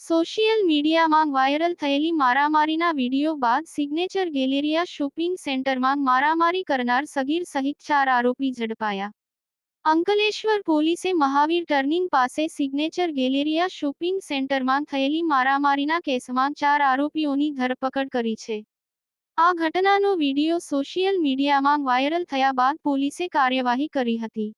Social મીડિયામાં viral થયેલી મારામારીના વીડિયો બાદ સિગ્નેચર ગેલેરિયા શોપિંગ સેન્ટરમાં મારામારી કરનાર સગીર સહિત ચાર આરોપી ઝડપાયા. અંકલેશ્વર પોલીસે મહાવીર ટર્નિંગ પાસે સિગ્નેચર ગેલેરિયા શોપિંગ સેન્ટરમાં થયેલી મારામારીના કેસમાં ચાર આરોપીઓની ધરપકડ કરી છે. આ ઘટનાનો વીડિયો સોશિયલ મીડિયામાં વાયરલ થયા બાદ પોલીસે કાર્યવાહી કરી હતી.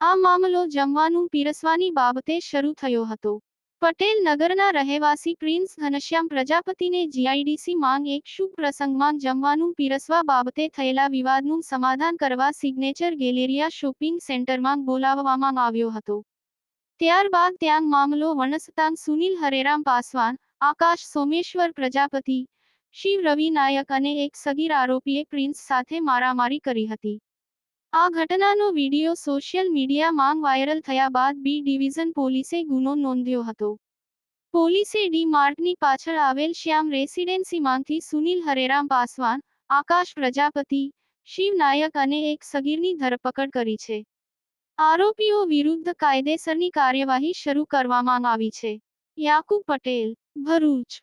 આ મામલો જમવાનું પીરસવાની બાબતે શરૂ થયો હતો. પટેલ નગરના રહેવાસી પ્રિન્સ ઘનશ્યામ પ્રજાપતિને જીઆઈડીસી માંગ એક શુભ પ્રસંગમાં જમવાનું પીરસવા બાબતે થયેલા વિવાદનું સમાધાન કરવા સિગ્નેચર ગેલેરિયા શોપિંગ સેન્ટરમાં બોલાવવામાં આવ્યો હતો. ત્યારબાદ ત્યાં મામલો વણસતાં સુનિલ હરેરામ પાસવાન, આકાશ સોમેશ્વર પ્રજાપતિ, શિવ રવિ નાયક અને એક સગીર આરોપીએ પ્રિન્સ સાથે મારામારી કરી હતી. આ ઘટનાનો વીડિયો સોશિયલ મીડિયામાં વાયરલ થયા બાદ બી ડિવિઝન પોલીસે ગુનો નોંધ્યો હતો. પોલીસે ડી માર્ટની પાછળ આવેલ શ્યામ રેસિડેન્સીમાંથી સુનિલ હરેરામ પાસવાન, આકાશ પ્રજાપતિ, શિવ નાયક અને એક સગીરની ધરપકડ કરી છે. આરોપીઓ વિરુદ્ધ કાયદેસરની કાર્યવાહી શરૂ કરવામાં આવી છે. યાકુબ પટેલ, ભરૂચ.